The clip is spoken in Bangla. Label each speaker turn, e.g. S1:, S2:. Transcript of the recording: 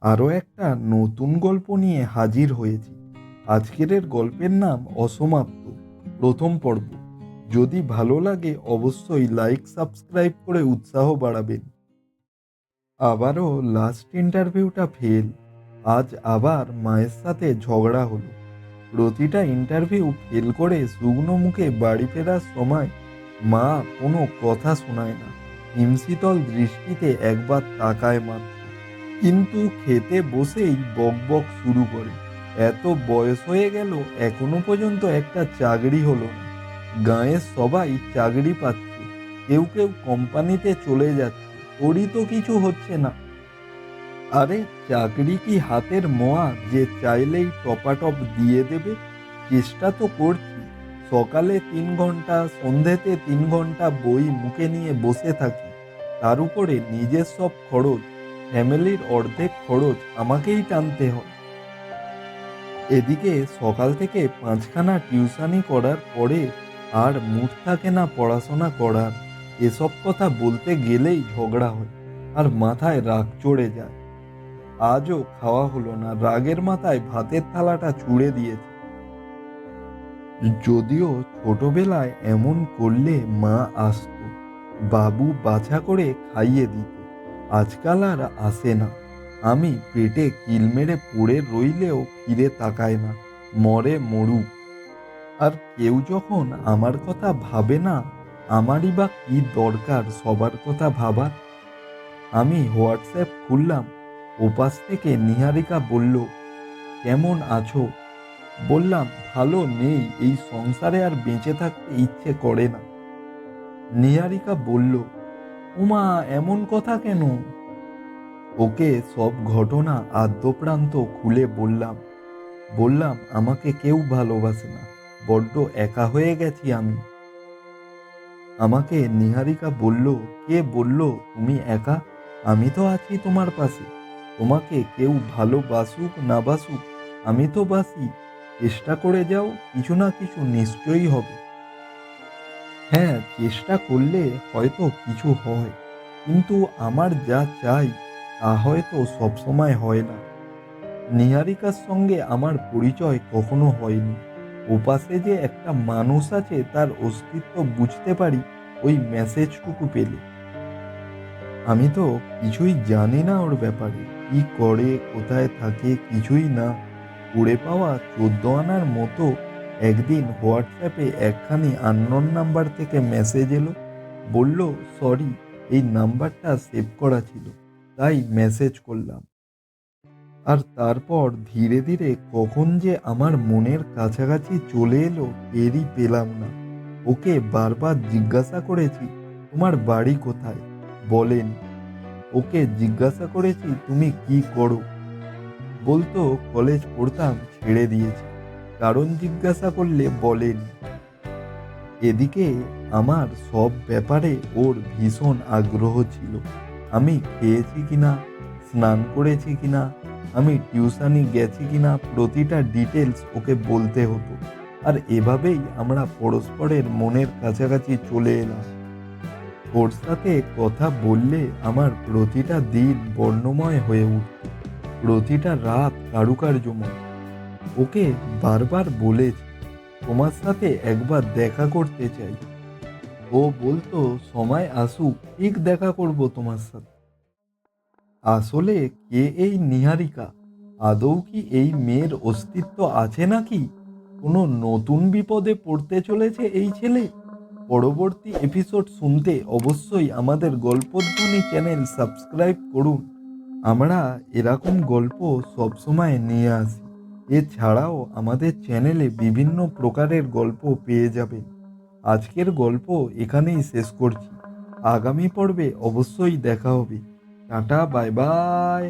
S1: আরও একটা নতুন গল্প নিয়ে হাজির হয়েছি। আজকের গল্পের নাম অসমাপ্ত। প্রথম পর্ব। যদি ভালো লাগে অবশ্যই লাইক, সাবস্ক্রাইব করে উৎসাহ বাড়াবেন। আবারও লাস্ট ইন্টারভিউটা ফেল। আজ আবার মায়ের সাথে ঝগড়া হলো। প্রতিটা ইন্টারভিউ ফেল করে শুকনো মুখে বাড়ি ফেরার সময় মা কোনো কথা শোনায় না। হিমশীতল দৃষ্টিতে একবার তাকায় মাত্র। কিন্তু খেতে বসেই বক বক শুরু করে। এত বয়স হয়ে গেল, এখনও পর্যন্ত একটা চাকরি হলো না। গাঁয়ের সবাই চাকরি পাচ্ছে, কেউ কেউ কোম্পানিতে চলে যাচ্ছে, ওরই তো কিছু হচ্ছে না। আরে, চাকরি কি হাতের মোয়া যে চাইলেই টপাটপ দিয়ে দেবে? চেষ্টা তো করছি। সকালে তিন ঘণ্টা সন্ধেতে তিন ঘণ্টা বই মুখে নিয়ে বসে থাকি। তার উপরে নিজের সব খরচ ফ্যামিলির অর্ধেক খরচ আমাকেই টানতে হয়। এদিকে সকাল থেকে পাঁচখানা টিউশানি করার পরে আর মুড থাকে না পড়াশোনা করার এসব কথা বলতে গেলেই ঝগড়া হয় আর মাথায় রাগ চড়ে যায়। আজও খাওয়া হলো না, রাগের মাথায় ভাতের থালাটা ছুঁড়ে দিয়েছে। যদিও ছোটবেলায় এমন করলে মা আসতো, বাবু বাছা করে খাইয়ে দিত। আজকাল আর আসে না। আমি পেটে কিল মেরে পড়ে রইলেও ফিরে তাকায় না, মরে মরুক আর কেউ যখন আমার কথা ভাবে না, আমারই বা কি দরকার সবার কথা ভাবার? আমি হোয়াটসঅ্যাপ খুললাম, ওপাশ থেকে নিহারিকা বলল, কেমন আছো? বললাম, ভালো নেই, এই সংসারে আর বেঁচে থাকতে ইচ্ছে করে না। নিহারিকা বলল উমা, এমন কথা কেন? ওকে সব ঘটনা আদ্যপ্রান্ত খুলে বললাম। বললাম, আমাকে কেউ ভালোবাসে না। বড্ড একা হয়ে গেছি আমি। আমাকে নিহারিকা বলল, কে বলল, তুমি একা? আমি তো আছি তোমার পাশে। তোমাকে কেউ ভালোবাসুক না বাসুক, আমি তো বাসি। চেষ্টা করে যাও, কিছু না কিছু নিশ্চয়ই হবে। হ্যাঁ চেষ্টা করলে হয়তো কিছু হয়। কিন্তু আমার যা চাই, তা হয়তো সবসময় হয় না। নিহারিকার সঙ্গে আমার পরিচয় কখনো হয়নি। ওপাশে যে একটা মানুষ আছে, তার অস্তিত্ব বুঝতে পারি ওই মেসেজটুকু পেলে। আমি তো কিছুই জানি না ওর ব্যাপারে। কি করে, কোথায় থাকে কিছুই না। উড়ে পাওয়া চোদ্দ আনার মতো একদিন হোয়াটসঅ্যাপে একখানি আননোন নাম্বার থেকে মেসেজ এলো। বলল সরি এই নাম্বারটা সেভ করা ছিল, তাই মেসেজ করলাম। আর তারপর ধীরে ধীরে কখন যে আমার মনের কাছাকাছি চলে এলো, টেরই পেলাম না। ওকে বারবার জিজ্ঞাসা করেছি, তোমার বাড়ি কোথায়? বলেন, ওকে জিজ্ঞাসা করেছি, তুমি কি করো? বলতো, কলেজ পড়তাম, ছেড়ে দিয়েছি। কারণ জিজ্ঞাসা করলে বলেন, এদিকে আমার সব ব্যাপারে ওর ভীষণ আগ্রহ ছিল। আমি খেয়েছি কিনা, স্নান করেছি কিনা, আমি টিউশানি গেছি কিনা, প্রতিটা ডিটেলস ওকে বলতে হতো। আর এভাবেই আমরা পরস্পরের মনের কাছাকাছি চলে এলাম। ওর সাথে কথা বললে আমার প্রতিটা দিন বর্ণময় হয়ে উঠত। প্রতিটা রাত কারুকার্যময়। ওকে বারবার বলেছি তোমার সাথে একবার দেখা করতে চাই। ও বলতো, সময় আসুক, ঠিক দেখা করব তোমার সাথে। আসলে কে এই নিহারিকা? আদৌ কি এই মেয়ের অস্তিত্ব আছে নাকি? কোনো নতুন বিপদে পড়তে চলেছে এই ছেলে? পরবর্তী এপিসোড শুনতে অবশ্যই আমাদের গল্পধ্বনি চ্যানেল সাবস্ক্রাইব করুন। আমরা এরকম গল্প সবসময় নিয়ে আসি। এছাড়াও আমাদের চ্যানেলে বিভিন্ন প্রকারের গল্প পেয়ে যাবেন আজকের গল্প এখানেই শেষ করছি। আগামী পর্বে অবশ্যই দেখা হবে। Tata bye bye